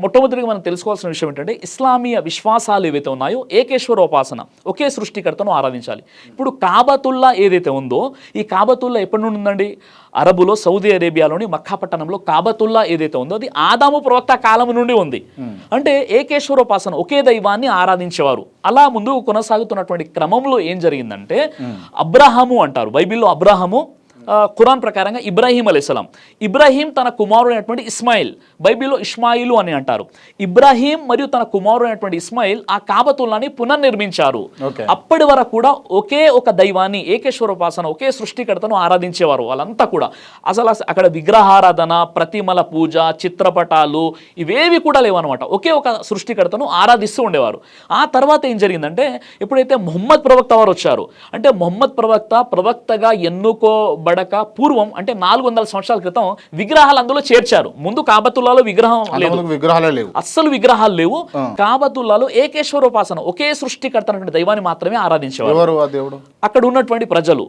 మొట్టమొదటిగా మనం తెలుసుకోవాల్సిన విషయం ఏంటంటే ఇస్లామీయ విశ్వాసాలు ఏవైతే ఉన్నాయో ఏకేశ్వర ఉపాసన ఒకే సృష్టికర్తను ఆరాధించాలి. ఇప్పుడు కాబతుల్లా ఏదైతే ఉందో ఈ కాబతుల్లా ఎప్పటి నుండి ఉందండి? అరబులో సౌదీ అరేబియాలోని మక్కా పట్టణంలో కాబతుల్లా ఏదైతే ఉందో అది ఆదాము ప్రవక్త కాలం నుండి ఉంది. అంటే ఏకేశ్వరోపాసన ఒకే దైవాన్ని ఆరాధించేవారు. అలా ముందు కొనసాగుతున్నటువంటి క్రమంలో ఏం జరిగిందంటే అబ్రహాము అంటారు. బైబిల్లో అబ్రహాము ఖురాన్ ప్రకారంగా ఇబ్రాహీం అలైస్లాం ఇబ్రాహీం తన కుమారుడు అయినటువంటి ఇస్మాయిల్. బైబిల్లో ఇస్మాయిలు అని అంటారు. ఇబ్రాహీం మరియు తన కుమారుడు అయినటువంటి ఇస్మాయిల్ ఆ కాబతుల్లాని పునర్నిర్మించారు. అప్పటి వరకు కూడా ఒకే ఒక దైవాన్ని ఏకేశ్వర ఉపాసన ఒకే సృష్టికర్తను ఆరాధించేవారు వాళ్ళంతా కూడా. అసలు అస- అక్కడ విగ్రహారాధన ప్రతిమల పూజ చిత్రపటాలు ఇవేవి కూడా లేవన్నమాట. ఒకే ఒక సృష్టికర్తను ఆరాధిస్తూ ఉండేవారు. ఆ తర్వాత ఏం జరిగిందంటే ఎప్పుడైతే మొహమ్మద్ ప్రవక్త వారు వచ్చారు అంటే మొహమ్మద్ ప్రవక్త ప్రవక్తగా ఎన్నుకోబడక పూర్వం అంటే నాలుగు వందల సంవత్సరాల క్రితం విగ్రహాలు అందులో చేర్చారు. ముందు కాబతుల్లాలో విగ్రహం లేదు. విగ్రహాలే లేవు. అస్సలు విగ్రహాలు లేవు. కాబతుల్లాలో ఏకేశ్వరోపాసన ఒకే సృష్టికర్త దైవాన్ని మాత్రమే ఆరాధించేవారు. అక్కడ ఉన్నటువంటి ప్రజలు.